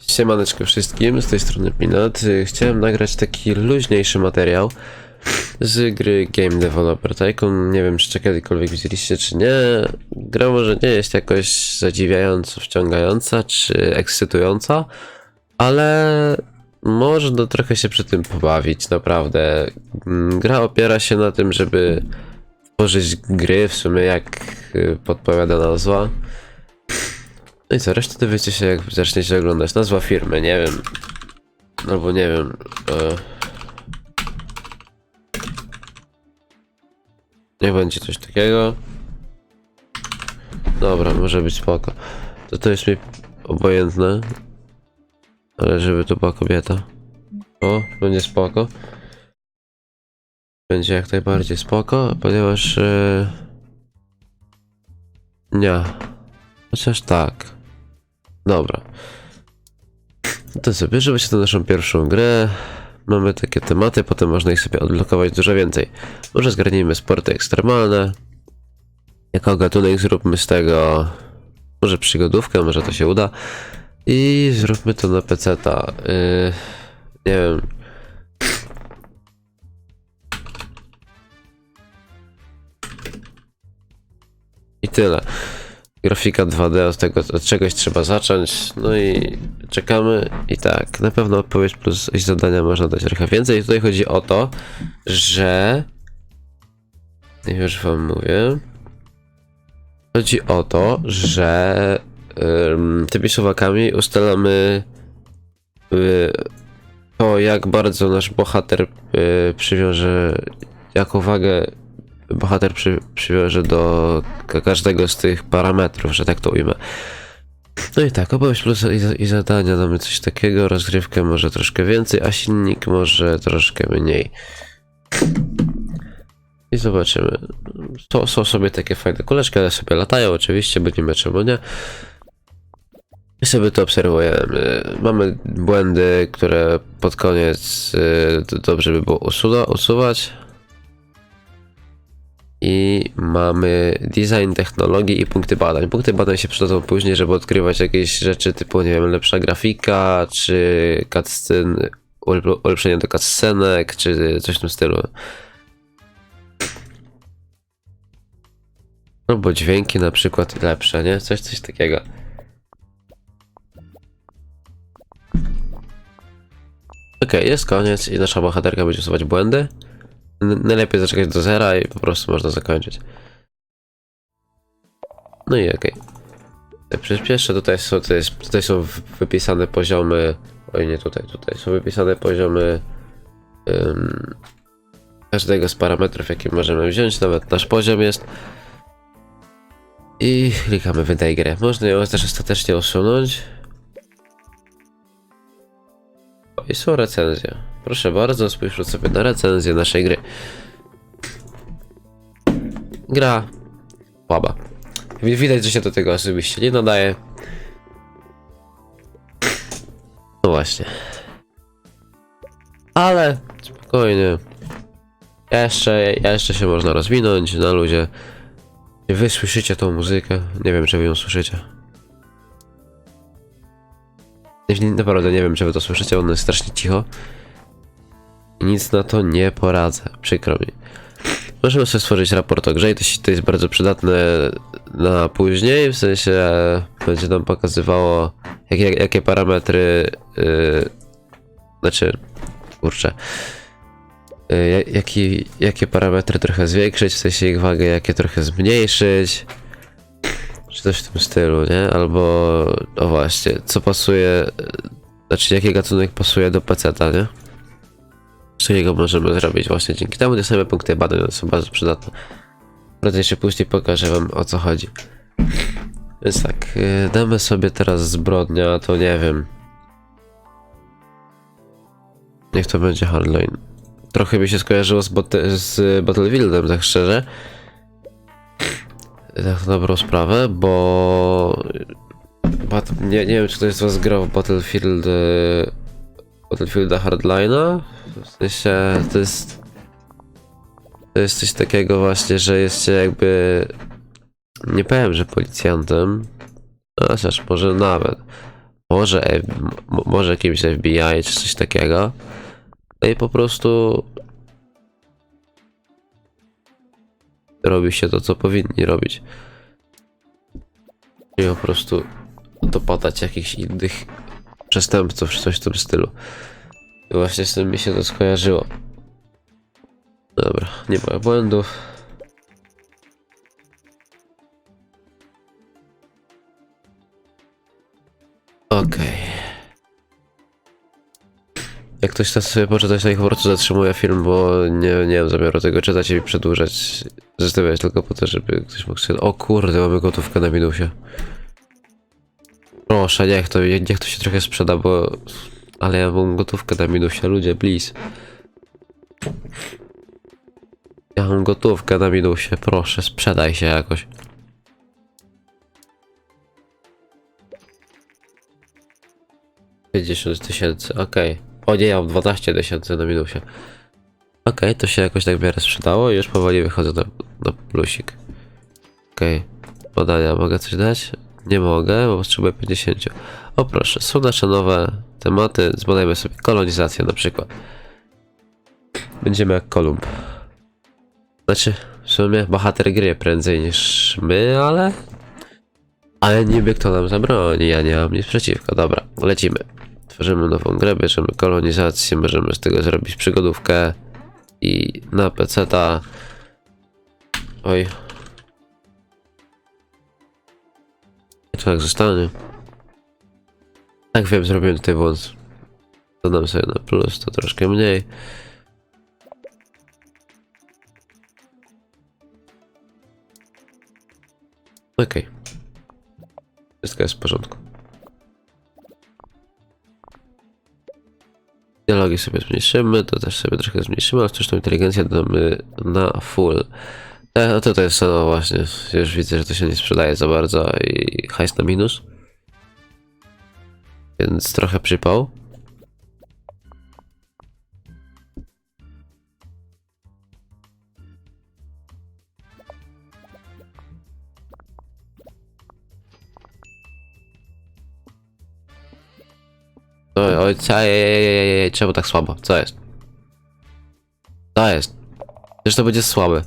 Siemaneczko wszystkim, z tej strony Pinat. Y, Chciałem nagrać taki luźniejszy materiał z gry Game Developer Tycoon. Nie wiem, czy kiedykolwiek widzieliście, czy nie. Gra może nie jest jakoś zadziwiająco wciągająca, czy ekscytująca, ale można trochę się przy tym pobawić, naprawdę. Gra opiera się na tym, żeby tworzyć gry, w sumie jak podpowiada nazwa. No i co, resztę dowiecie się jak zaczniecie oglądać. Nazwa firmy, nie wiem. Albo nie wiem. E... Nie będzie coś takiego. Dobra, może być spoko. To to jest mi obojętne. Ale żeby to była kobieta. O, będzie spoko. Będzie jak najbardziej spoko, ponieważ... E... Nie. Chociaż tak. Dobra. To sobie, żeby się na naszą pierwszą grę. Mamy takie tematy, potem można ich sobie odblokować dużo więcej. Może zgarnijmy sporty ekstremalne. Jako gatunek zróbmy z tego może przygodówkę, może to się uda. I zróbmy to na PC-ta. Yy, nie wiem. I tyle. Grafika 2D, od tego od czegoś trzeba zacząć. No i czekamy. I tak, na pewno odpowiedź plus i zadania można dać trochę więcej. I tutaj chodzi o to, że. Już wam mówię. Chodzi o to, że ym, tymi suwakami ustalamy y, to, jak bardzo nasz bohater y, przywiąże, jaką wagę bohater przy, przywiąże do ka- każdego z tych parametrów, że tak to ujmę. No i tak, opowieść plus i, i zadania mamy coś takiego, rozgrywkę może troszkę więcej, a silnik może troszkę mniej. I zobaczymy. To są sobie takie fajne kuleczki, ale sobie latają oczywiście, bo nie ma czemu nie. I sobie to obserwujemy. Mamy błędy, które pod koniec y, dobrze by było usuwa, usuwać. I mamy design technologii i punkty badań. Punkty badań się przydadzą później, żeby odkrywać jakieś rzeczy typu, nie wiem, lepsza grafika, czy cutscene, ulepl- ulepszenie do cutscenek, czy coś w tym stylu. Albo dźwięki na przykład lepsze, nie? Coś, coś takiego. Okej, jest koniec i nasza bohaterka będzie usuwać błędy. Najlepiej zaczekać do zera i po prostu można zakończyć. No i okej. Okay. Przyspieszę, tutaj są, tutaj, tutaj są wypisane poziomy. Oj, nie tutaj, tutaj są wypisane poziomy ym, każdego z parametrów, jakie możemy wziąć. Nawet nasz poziom jest. I klikamy wydaj grę. Można ją też ostatecznie usunąć. O, I są recenzje. Proszę bardzo, spójrzmy sobie na recenzję naszej gry. Gra słaba. Wi- Widać, że się do tego osobiście nie nadaje. No właśnie. Ale spokojnie. Jeszcze, jeszcze się można rozwinąć na luzie. Wy słyszycie tą muzykę? Nie wiem, czy wy ją słyszycie. Naprawdę nie wiem, czy wy to słyszycie, ono jest strasznie cicho. Nic na to nie poradzę, przykro mi. Możemy sobie stworzyć raport o grze i to, się, to jest bardzo przydatne na później, w sensie e, będzie nam pokazywało jakie, jakie parametry, yy, znaczy, kurczę, ja- jaki, jakie parametry trochę zwiększyć, w sensie ich wagę, jakie trochę zmniejszyć, czy coś w tym stylu, nie? Albo, no właśnie, co pasuje, znaczy jaki gatunek pasuje do peceta, nie? Co jego możemy zrobić właśnie dzięki temu te same punkty badań są bardzo przydatne. Prędzej czy później pokażę wam o co chodzi. Więc tak, yy, damy sobie teraz zbrodnia, to nie wiem. Niech to będzie hardline. Trochę mi się skojarzyło z, z Battlefieldem, tak szczerze. Tak na dobrą sprawę, bo... Bat nie, nie wiem, czy ktoś z was grał w Battlefield... Battlefielda Hardline'a. W sensie to jest. To jest coś takiego właśnie, że jest się jakby. Nie powiem, że policjantem. Chociaż może nawet. może, może jakimś FBI czy coś takiego. No i po prostu robi się to, co powinni robić. I po prostu dopadać jakichś innych przestępców, czy coś w tym stylu. I właśnie z tym mi się to skojarzyło. Dobra, nie ma błędów. Okej. Jak ktoś chce sobie poczytać, to niech po prostu zatrzymuje film, bo nie, nie mam zamiaru tego czytać i przedłużać. Zostawiać tylko po to, żeby ktoś mógł sobie... O kurde, mamy gotówkę na minusie. Proszę, niech to, niech to się trochę sprzeda, bo... Ale ja mam gotówkę na minusie, ludzie, please. Ja mam gotówkę na minusie, proszę, sprzedaj się jakoś. Pięćdziesiąt tysięcy, okej. O nie, ja mam 12 tysięcy na minusie. Okej, to się jakoś tak w miarę sprzedało i już powoli wychodzę na, na plusik. Okej. Podania, mogę coś dać? Nie mogę, bo potrzebuję 50. O proszę, są nasze nowe tematy. Zbadajmy sobie kolonizację na przykład. Będziemy jak Kolumb. Znaczy, w sumie bohater gry prędzej niż my, ale... Ale niby kto nam zabroni, ja nie mam nic przeciwko. Dobra, lecimy. Tworzymy nową grę, bierzemy kolonizację, możemy z tego zrobić przygodówkę i na PC-ta... Oj. Tak zostanie. Tak wiem, zrobiłem tutaj błąd. Dodam sobie na plus, to troszkę mniej. Okej. Wszystko jest w porządku. Dialogi sobie zmniejszymy, to też sobie trochę zmniejszymy, a sztuczną inteligencję damy na full. E, no to jest no właśnie, już widzę, że to się nie sprzedaje za bardzo i hajs na minus. Więc trochę przypał. Oj, oj, czemu tak słabo? Co jest? Co jest? Przecież to będzie słabe.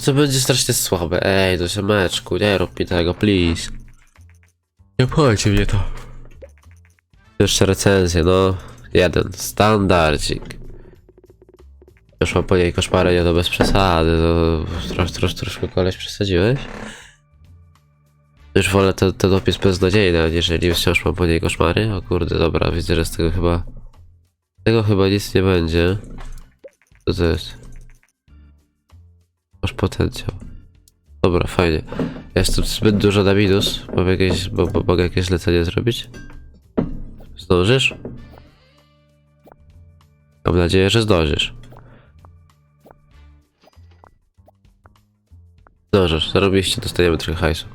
Przecież to będzie strasznie słabe. Ej, to się meczku, nie rób mi tego, please. Nie pchajcie mnie to. Jeszcze recenzję, no. Jeden, standardzik. Już mam po niej koszmary, nie to bez przesady, to trosz, trosz, troszkę koleś przesadziłeś? Już wolę ten, ten opis beznadziejny, aniżeli wciąż mam po niej koszmary. O kurde, dobra, widzę, że z tego chyba... Z tego chyba nic nie będzie. Co to jest? Masz potencjał. Dobra, fajnie. Ja Jestem zbyt dużo na minus. Mogę jakieś, bo, bo, mogę jakieś zlecenie zrobić? Zdążysz? Mam nadzieję, że zdążysz. Zdążysz, zarobiliście, dostaniemy trochę hajsu.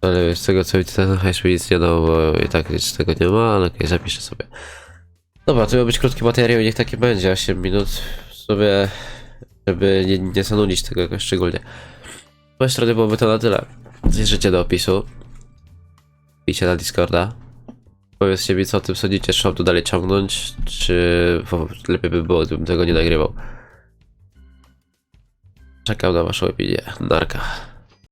Ale z tego co widzę, ten hajs mi nic nie dał, bo i tak nic z tego nie ma, ale okej, zapiszę sobie. Dobra, to miał być krótki materiał niech taki będzie, 8 minut sobie, żeby nie, nie zanudzić tego jakoś szczególnie. Z mojej strony byłoby to na tyle. Zjeżdżcie do opisu. Idźcie na Discorda. Powiedzcie mi, co o tym sądzicie, czy mam tu dalej ciągnąć, czy lepiej by było, gdybym tego nie nagrywał. Czekam na waszą opinię. Narka.